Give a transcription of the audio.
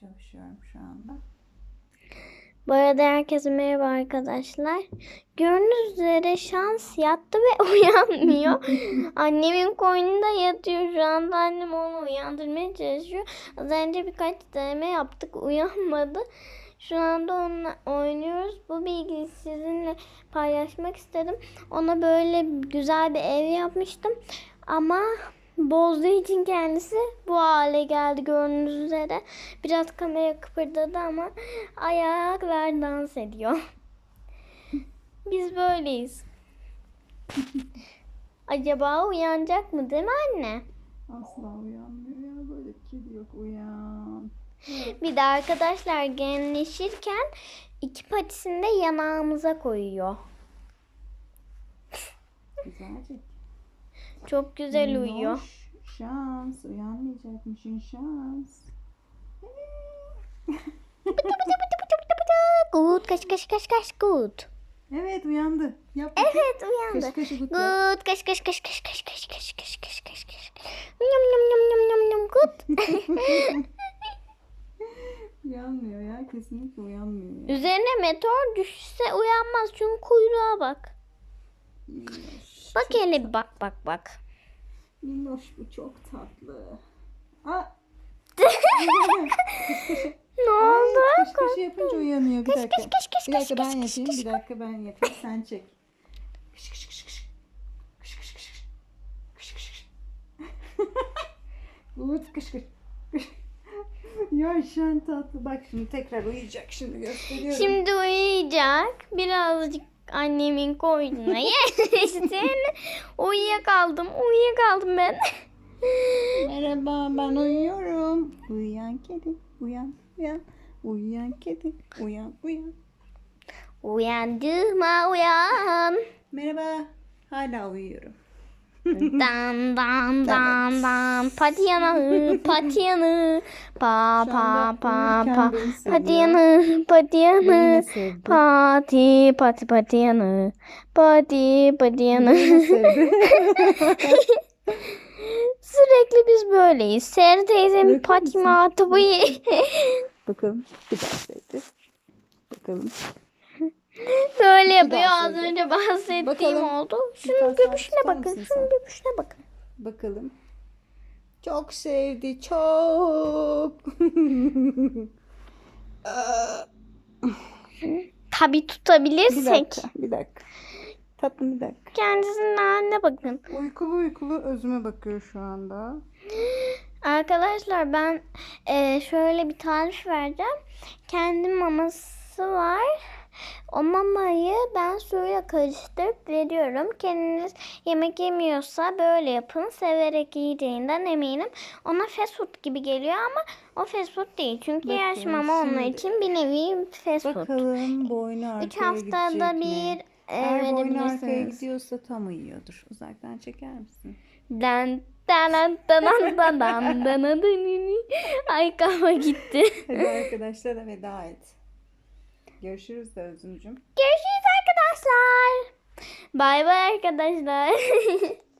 çalışıyorum şu anda. Bu arada herkese merhaba arkadaşlar. Gördüğünüz üzere şans yattı ve uyanmıyor. Annemin koynunda yatıyor. Şu anda annem onu uyandırmaya çalışıyor. Az önce birkaç deneme yaptık. Uyanmadı. Şu anda onunla oynuyoruz. Bu bilgiyi sizinle paylaşmak istedim. Ona böyle güzel bir ev yapmıştım. Ama bozduğu için kendisi bu hale geldi gördüğünüz üzere. Biraz kamera kıpırdadı ama ayak ver dans ediyor. Biz böyleyiz. Acaba uyanacak mı değil mi anne? Asla uyanmıyor ya. Böyle kedi yok. Uyan. Bir de arkadaşlar genleşirken iki patisini de yanağımıza koyuyor. Güzelce. Çok güzel uyuyor. Minnoş, Şans. Uyanmayacakmışın şans. Good kaş kaş kaş kaş good. Evet uyandı. Yap. bakayım. Evet uyandı. Kaşı kaşı yap. Good kaş kaş kaş kaş kaş kaş kaş kaş kaş kaş kaş. Yum yum yum yum yum yum good. Uyanmıyor ya. Kesinlikle uyanmıyor. Ya. Üzerine meteor düşse uyanmaz çünkü kuyruğa bak. Minnoş. Bak hele bir bak bak bak. Minnoş bu çok tatlı. Aa, Ne oldu? Kaş kaşı yapınca uyanıyor. Bir dakika. kaş, kaş, kaş, Bir dakika ben yapayım. Bir dakika ben yapayım. Sen çek. Kış kış kış kış. Kış kış kış kış. Kış kış kış. Bulut kış kış. Kış. ya şen tatlı. Bak şimdi tekrar uyuyacak. Şimdi gösteriyorum. Şimdi uyuyacak. Birazcık annemin koynuna yerleşsin. Uyuyakaldım. Uyuyakaldım ben. Merhaba ben uyuyorum. Uyuyan kedi. Uyan uyan. Uyuyan kedi. Uyan uyan. Uyandırma uyan. Merhaba. Hala uyuyorum dam dam dam dam patiyanı patiyanı pa pa pa pa. patiyanı patiyanı pati pati patiyanı pati patiyanı Sürekli biz böyleyiz. Ser teyzem patima tabii. Bakalım. Bir daha Bakalım böyle yapıyor az önce bahsettiğim Bakalım. oldu Bir şunun göbüşüne bakın şunun göbüşüne bakın Bakalım. Çok sevdi. Çok. Tabi bir tutabilirsek dakika. Bir dakika. Tatlım bir dakika. kendisinin haline bakın Uykulu uykulu özüme bakıyor şu anda. Arkadaşlar ben eee, şöyle bir tarif vereceğim. Kendi maması var. O mamayı ben suyla karıştırıp veriyorum. Kendiniz yemek yemiyorsa böyle yapın. Severek yiyeceğinden eminim. Ona fast food gibi geliyor ama o fast food değil. Çünkü Bakın, yaş mama onun için bir nevi fast bakalım, food. Bakalım boynu arkaya 3 haftada bir mi? Eğer boynu arkaya gidiyorsa tam uyuyordur. Uzaktan çeker misin? Dan Danan danan danan danan Ay kafa gitti. Hadi arkadaşlara veda et. Görüşürüz de Özümcüm. Görüşürüz arkadaşlar. Bay bay arkadaşlar.